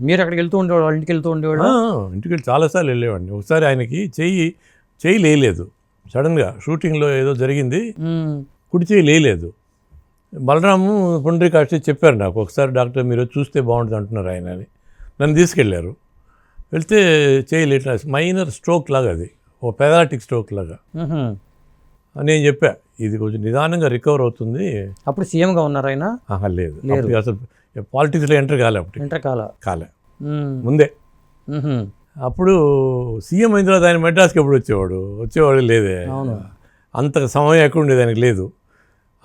మీరు అక్కడికి వెళ్తూ ఉండేవాళ్ళు వాళ్ళ ఇంటికి వెళ్తూ ఉండేవాళ్ళు ఇంటికి వెళ్ళి చాలాసార్లు వెళ్ళేవాడిని. ఒకసారి ఆయనకి చెయ్యి చెయ్యి లేయలేదు. సడన్గా షూటింగ్లో ఏదో జరిగింది. కుడి చేయి లేయలేదు. బలరాము పుండ్రీకాక్షి చెప్పారు నాకు ఒకసారి డాక్టర్ మీరు చూస్తే బాగుంటుంది అంటున్నారు ఆయన అని. నన్ను తీసుకెళ్ళారు వెళ్తే చేయి లేట్లా మైనర్ స్ట్రోక్ లాగా అది. ఓ పెదాటిక్ స్ట్రోక్ లాగా. నేను చెప్పా ఇది కొంచెం నిదానంగా రికవర్ అవుతుంది. అప్పుడు సీఎంగా ఉన్నారు ఆయన? లేదు. అసలు పాలిటిక్స్లో ఎంటర్ కాలే అప్పుడు ఇంటర్కాల కాలే. ఉమ్. ముందే. అప్పుడు సీఎం అయిన తర్వాత ఆయన మెడ్రాస్కి ఎప్పుడు వచ్చేవాడు? వచ్చేవాడు లేదే. అవును. అంత సమయం ఎక్కడ ఉండేది ఆయనకి లేదు.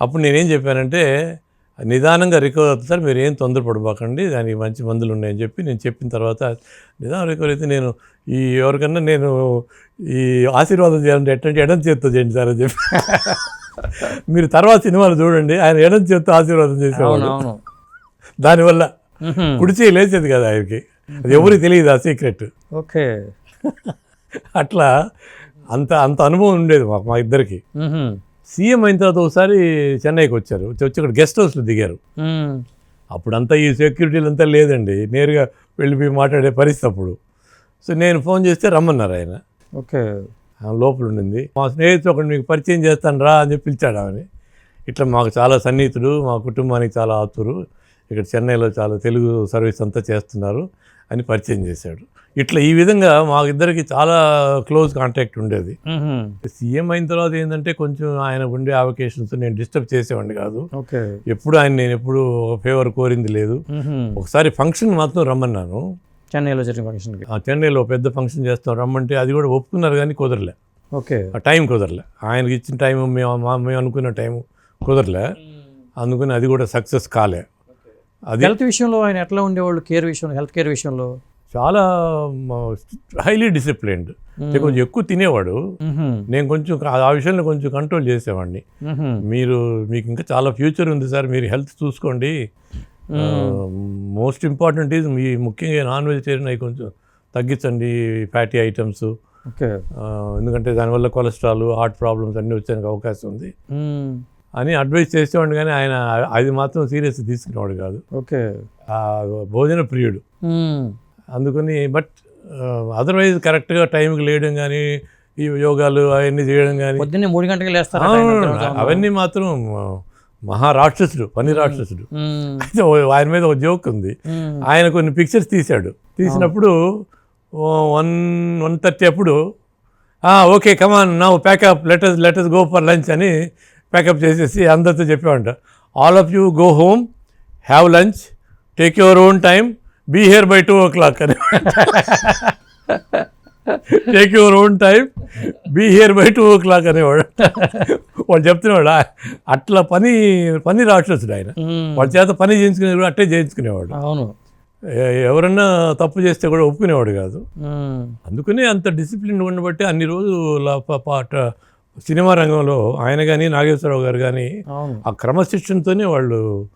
అప్పుడు నేనేం చెప్పానంటే నిదానంగా రికవర్ అవుతుంది సార్ మీరు ఏం తొందరపడబాకండి దానికి మంచి మందులు ఉన్నాయని చెప్పి నేను చెప్పిన తర్వాత నిదానం రికవర్ అయితే నేను ఈ ఎవరికన్నా నేను ఈ ఆశీర్వాదం చేయాలంటే ఎట్టంటే ఎడం చేత్తో చేయండి సార్ అని చెప్పి. మీరు తర్వాత సినిమాలు చూడండి ఆయన ఎడం చేత్తో ఆశీర్వాదం చేసేవాడు. అవును. దానివల్ల ఉహుం. కుడి చేయి లేచేది కదా ఆయనకి. అది ఎవరికి తెలియదు ఆ సీక్రెట్ ఓకే. అట్లా అంత అంత అనుభవం ఉండేది మాకు మా ఇద్దరికి. సీఎం అయిన తర్వాత ఒకసారి చెన్నైకి వచ్చారు. వచ్చి ఇక్కడ గెస్ట్ హౌస్లో దిగారు. అప్పుడంతా ఈ సెక్యూరిటీలు అంతా లేదండి. నేరుగా వెళ్ళిపోయి మాట్లాడే పరిస్థితి అప్పుడు. సో నేను ఫోన్ చేస్తే రమ్మన్నారు ఆయన. ఓకే. ఆమె లోపల ఉండింది. మా స్నేహితుడు ఒకటి మీకు పరిచయం చేస్తాను రా అని చెప్పి పిలిచాడు ఆమెని. ఇట్లా మాకు చాలా సన్నిహితుడు మా కుటుంబానికి చాలా ఆతురు. ఇక్కడ చెన్నైలో చాలా తెలుగు సర్వీస్ అంతా చేస్తున్నారు అని పరిచయం చేశాడు. ఇట్లా ఈ విధంగా మా ఇద్దరికి చాలా క్లోజ్ కాంటాక్ట్ ఉండేది. సీఎం అయిన తర్వాత ఏంటంటే కొంచెం ఆయన ఉండే అవకేషన్స్ నేను డిస్టర్బ్ చేసేవాడిని కాదు. ఓకే. ఎప్పుడు ఆయన నేను ఎప్పుడు ఫేవర్ కోరింది లేదు. ఒకసారి ఫంక్షన్ మాత్రం రమ్మన్నాను. చెన్నైలో జరిగిన ఫంక్షన్కి ఆ చెన్నైలో పెద్ద ఫంక్షన్ చేస్తాం రమ్మంటే అది కూడా ఒప్పుకున్నారు కానీ కుదరలే. ఓకే. ఆ టైం కుదరలే. ఆయనకి ఇచ్చిన టైం మేము మా- మేము అనుకున్న టైం కుదరలే. అందుకని అది కూడా సక్సెస్ కాలే. హెల్త్ విషయంలో ఆయన ఎట్లా ఉండేవాళ్ళు? కేర్ విషయంలో హెల్త్ కేర్ విషయంలో? చాలా హైలీ డిసిప్లిన్డ్. కొంచెం ఎక్కువ తినేవాడు. నేను కొంచెం ఆ విషయంలో కొంచెం కంట్రోల్ చేసేవాడిని. మీరు మీకు ఇంకా చాలా ఫ్యూచర్ ఉంది సార్. మీరు హెల్త్ చూసుకోండి. మోస్ట్ ఇంపార్టెంట్ ఈజ్ మీ ముఖ్యంగా నాన్ వెజిటేరియన్ అవి కొంచెం తగ్గించండి ఫ్యాటీ ఐటమ్స్. ఎందుకంటే దానివల్ల కొలెస్ట్రాల్ హార్ట్ ప్రాబ్లమ్స్ అన్నీ వచ్చేందుకు అవకాశం ఉంది. అని అడ్వైస్ చేసేవాడు కానీ ఆయన అది మాత్రం సీరియస్ తీసుకునేవాడు కాదు. ఓకే. భోజన ప్రియుడు. అందుకని బట్ అదర్వైజ్ కరెక్ట్గా టైంకి లేయడం కానీ ఈ యోగాలు అవన్నీ చేయడం కానీ పొద్దున్నే మూడు గంటలకు లేస్తారు అవన్నీ మాత్రం మహా రాక్షసుడు పని రాక్షసుడు. అయితే ఆయన మీద ఒక జోక్ ఉంది. ఆయన కొన్ని పిక్చర్స్ తీశాడు. తీసినప్పుడు వన్ వన్ థర్టీ అప్పుడు okay come on now pack up letters letters go for lunch అని ప్యాకప్ చేసేసి అందరితో చెప్పామంట all of you go home have lunch take your own time be here by two o'clock అని. Take your own time be here by two o'clock అనేవాడు. వాడు చెప్తున్నాడు "ఆ, అట్లా పని పని రాక్షసుడు ఆయన. వాడి చేత పని చేయించుకునేది కూడా అట్టే చేయించుకునేవాడు. అవును. ఎవరన్నా తప్పు చేస్తే కూడా ఒప్పుకునేవాడు కాదు. అందుకనే అంత డిసిప్లిన్ ఉండబట్టి అన్ని రోజుల పాట సినిమా రంగంలో ఆయన కానీ నాగేశ్వరరావు గారు కానీ ఆ క్రమశిక్షణతోనే వాళ్ళు